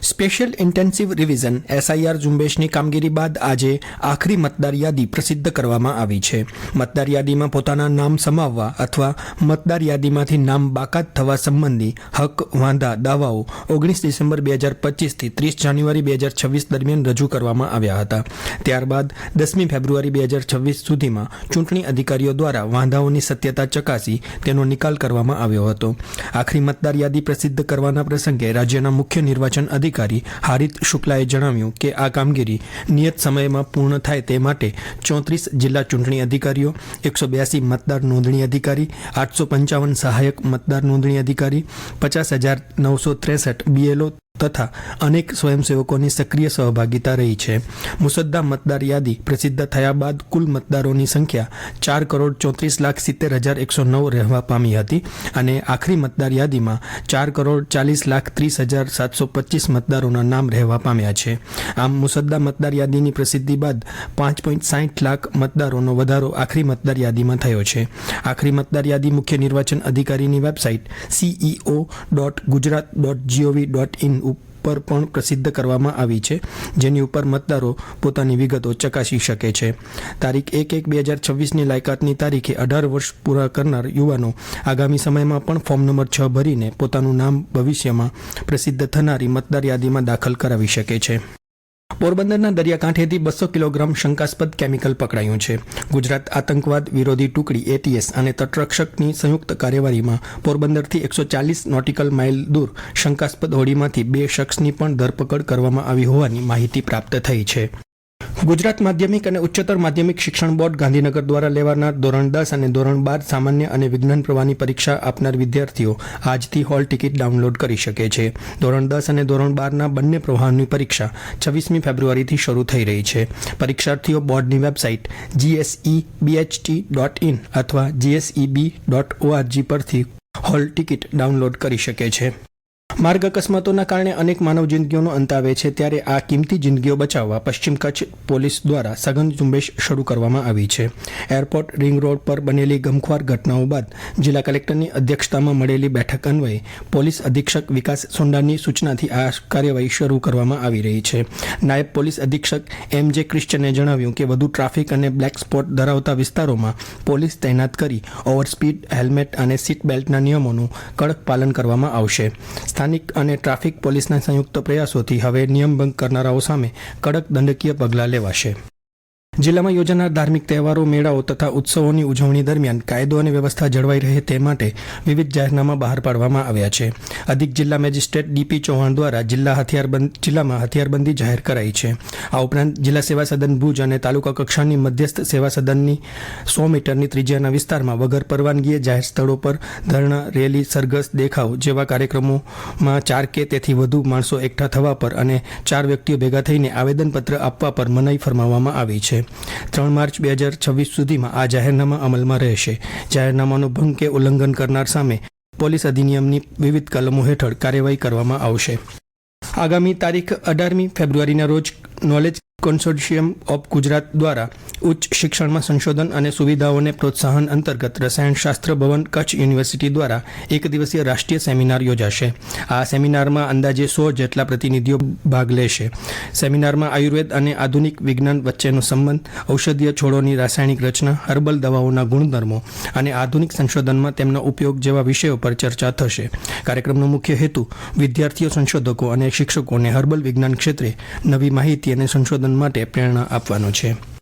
Special intensive revision SIR ઝુંબેશની કામગીરી બાદ આજે આખરી મતદાર યાદી પ્રસિદ્ધ કરવામાં આવી છે. મતદાર યાદીમાં પોતાના નામ સમાવવા અથવા મતદાર યાદીમાંથી નામ બાકાત થવા સંબંધી હક, વાંધા, દાવાઓ ઓગણીસ ડિસેમ્બર બે હજાર પચીસથી ત્રીસ જાન્યુઆરી બે હજાર છવ્વીસ દરમિયાન રજૂ કરવામાં આવ્યા હતા. ત્યારબાદ દસમી ફેબ્રુઆરી બે હજાર છવ્વીસ સુધીમાં ચૂંટણી અધિકારીઓ દ્વારા વાંધાઓની સત્યતા ચકાસી તેનો નિકાલ કરવામાં આવ્યો હતો. આખરી મતદાર યાદી પ્રસિદ્ધ કરવાના પ્રસંગે રાજ્યના મુખ્ય નિર્વાચન અધિકારી હારિત શુક્લાએ જણાવ્યું કે આ કામગીરી નિયત સમયમાં પૂર્ણ થાય તે માટે ચોત્રીસ જિલ્લા ચૂંટણી અધિકારીઓ, એકસો બ્યાસી મતદાર નોંધણી અધિકારી, આઠસો પંચાવન સહાયક મતદાર નોંધણી અધિકારી, પચાસ હજાર નવસો ત્રેસઠ બીએલઓ તથા અનેક સ્વયંસેવકોની સક્રિય સહભાગિતા રહી છે. મુસદ્દા મતદાર યાદી પ્રસિદ્ધ થયા બાદ કુલ મતદારોની સંખ્યા ચાર કરોડ ચોત્રીસ લાખ સિત્તેર હજાર એકસો નવ રહેવા પામી હતી અને આખરી મતદાર યાદીમાં ચાર કરોડ ચાલીસ લાખ ત્રીસ હજાર સાતસો પચીસ મતદારોના નામ રહેવા પામ્યા છે. આમ મુસદ્દા મતદાર યાદીની પ્રસિદ્ધિ બાદ પાંચ પોઈન્ટ સાઠ લાખ મતદારોનો વધારો આખરી મતદાર યાદીમાં થયો છે. આખરી મતદાર યાદી મુખ્ય નિર્વાચન અધિકારીની website CEO dot Gujarat dot GOV dot in ઉપર પણ પ્રસિદ્ધ કરવામાં આવી છે, જેની ઉપર મતદારો પોતાની વિગતો ચકાસી શકે છે. તારીખ એક એક બે હજાર છવ્વીસની લાયકાતની તારીખે અઢાર વર્ષ પૂરા કરનાર યુવાનો આગામી સમયમાં પણ ફોર્મ નંબર છ ભરીને પોતાનું નામ ભવિષ્યમાં પ્રસિદ્ધ થનારી મતદાર યાદીમાં દાખલ કરાવી શકે છે. પોરબંદરના દરિયાકાંઠેથી બસો કિલોગ્રામ શંકાસ્પદ કેમિકલ પકડાયું છે. ગુજરાત આતંકવાદ વિરોધી ટુકડી એટીએસ અને તટરક્ષકની સંયુક્ત કાર્યવાહીમાં પોરબંદરથી એકસો ચાલીસ નોટિકલ માઇલ દૂર શંકાસ્પદ હોડીમાંથી બે શખ્સની પણ ધરપકડ કરવામાં આવી હોવાની માહિતી પ્રાપ્ત થઈ છે. ગુજરાત માધ્યમિક અને ઉચ્ચતર માધ્યમિક શિક્ષણ બોર્ડ ગાંધીનગર દ્વારા લેવાનાર ધોરણ દસ અને ધોરણ બાર સામાન્ય અને વિજ્ઞાન પ્રવાહની પરીક્ષા આપનાર વિદ્યાર્થીઓ આજથી હોલ ટિકિટ ડાઉનલોડ કરી શકે છે. ધોરણ દસ અને ધોરણ બારના બંને પ્રવાહની પરીક્ષા છવ્વીસમી ફેબ્રુઆરીથી શરૂ થઈ રહી છે. પરીક્ષાર્થીઓ બોર્ડની website GSE BHT dot in અથવા જીએસઈબી ડોટ ઓઆરજી પરથી હોલ ટિકિટ ડાઉનલોડ કરી શકે છે. માર્ગ અકસ્માતોના કારણે અનેક માનવ જિંદગીઓનો અંત આવે છે ત્યારે આ કિંમતી જિંદગીઓ બચાવવા પશ્ચિમ કચ્છ પોલીસ દ્વારા સઘન ઝુંબેશ શરૂ કરવામાં આવી છે. એરપોર્ટ, રિંગ રોડ પર બનેલી ગમખ્વાર ઘટનાઓ બાદ જિલ્લા કલેક્ટરની અધ્યક્ષતામાં મળેલી બેઠક અન્વયે પોલીસ અધિક્ષક વિકાસ સોંડાની સૂચનાથી આ કાર્યવાહી શરૂ કરવામાં આવી રહી છે. નાયબ પોલીસ અધિક્ષક એમ જે ક્રિશ્ચને જણાવ્યું કે વધુ ટ્રાફિક અને બ્લેક સ્પોટ ધરાવતા વિસ્તારોમાં પોલીસ તૈનાત કરી ઓવરસ્પીડ હેલ્મેટ અને સીટ બેલ્ટના નિયમોનું કડક પાલન કરવામાં આવશે. સ્થાનિક અને ટ્રાફિક પોલીસના સંયુક્ત પ્રયાસોથી હવે નિયમભંગ કરનારાઓ સામે કડક દંડકીય પગલાં લેવાશે. જિલ્લામાં યોજાનાર ધાર્મિક તહેવારો, મેળાઓ તથા ઉત્સવોની ઉજવણી દરમિયાન કાયદો અને વ્યવસ્થા જળવાઈ રહે તે માટે વિવિધ જાહેરનામા બહાર પાડવામાં આવ્યા છે. અધિક જિલ્લા મેજિસ્ટ્રેટ ડીપી ચૌહાણ દ્વારા જિલ્લા હથિયારબંધ જિલ્લામાં હથિયારબંધી જાહેર કરાઈ છે. આ ઉપરાંત જિલ્લા સેવા સદન ભુજ અને તાલુકા કક્ષાની મધ્યસ્થ સેવા સદનની સો મીટરની ત્રિજ્યાના વિસ્તારમાં વગર પરવાનગીએ જાહેર સ્થળો પર ધરણા, રેલી, સરઘસ, દેખાવ જેવા કાર્યક્રમોમાં ચાર કે તેથી વધુ માણસો એકઠા થવા પર અને ચાર વ્યક્તિઓ ભેગા થઈને આવેદનપત્ર આપવા પર મનાઈ ફરમાવવામાં આવી છે. ત્રણ માર્ચ બે હજાર છવ્વીસ સુધીમાં આ જાહેરનામા અમલમાં રહેશે. જાહેરનામાનો ભંગ કે ઉલ્લંઘન કરનાર સામે પોલીસ અધિનિયમની વિવિધ કલમો હેઠળ કાર્યવાહી કરવામાં આવશે. આગામી તારીખ અઢારમી ફેબ્રુઆરીના રોજ નોલેજ કોન્સોર્શિયમ ઓફ ગુજરાત દ્વારા ઉચ્ચ શિક્ષણમાં સંશોધન અને સુવિધાઓને પ્રોત્સાહન અંતર્ગત રસાયણશાસ્ત્ર ભવન કચ્છ યુનિવર્સિટી દ્વારા એક દિવસીય રાષ્ટ્રીય સેમિનાર યોજાશે. આ સેમિનારમાં અંદાજે સો જેટલા પ્રતિનિધિઓ ભાગ લેશે. સેમિનારમાં આયુર્વેદ અને આધુનિક વિજ્ઞાન વચ્ચેનો સંબંધ, ઔષધીય છોડોની રાસાયણિક રચના, હર્બલ દવાઓના ગુણધર્મો અને આધુનિક સંશોધનમાં તેમનો ઉપયોગ જેવા વિષયો પર ચર્ચા થશે. કાર્યક્રમનો મુખ્ય હેતુ વિદ્યાર્થીઓ, સંશોધકો અને શિક્ષકોને હર્બલ વિજ્ઞાન ક્ષેત્રે નવી માહિતી અને સંશોધન માટે પ્રેરણા આપવાનો છે.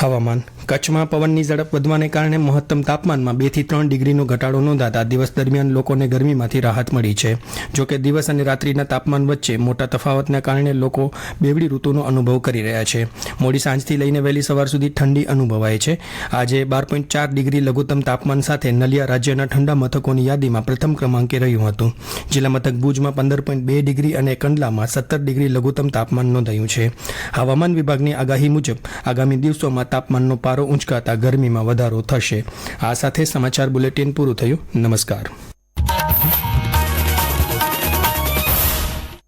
હવામાન. કચ્છમાં પવનની ઝડપ વધવાને કારણે મહત્તમ તાપમાનમાં બેથી ત્રણ ડિગ્રીનો ઘટાડો નોંધાતા દિવસ દરમિયાન લોકોને ગરમીમાંથી રાહત મળી છે. જોકે દિવસ અને રાત્રિના તાપમાન વચ્ચે મોટા તફાવતના કારણે લોકો બેવડી ઋતુનો અનુભવ કરી રહ્યા છે. મોડી સાંજથી લઈને વહેલી સવાર સુધી ઠંડી અનુભવાય છે. આજે બાર પોઈન્ટ ચાર ડિગ્રી લઘુત્તમ તાપમાન સાથે નલિયા રાજ્યના ઠંડા મથકોની યાદીમાં પ્રથમ ક્રમાંકે રહ્યું હતું. જિલ્લા મથક ભુજમાં પંદર પોઈન્ટ બે ડિગ્રી અને કંડલામાં સત્તર ડિગ્રી લઘુત્તમ તાપમાન નોંધાયું છે. હવામાન વિભાગની આગાહી મુજબ આગામી દિવસોમાં તાપમાનનો પારો ઊંચકાતા ગરમીમાં વધારો થશે. આ સાથે સમાચાર બુલેટિન પૂરું થયું. નમસ્કાર.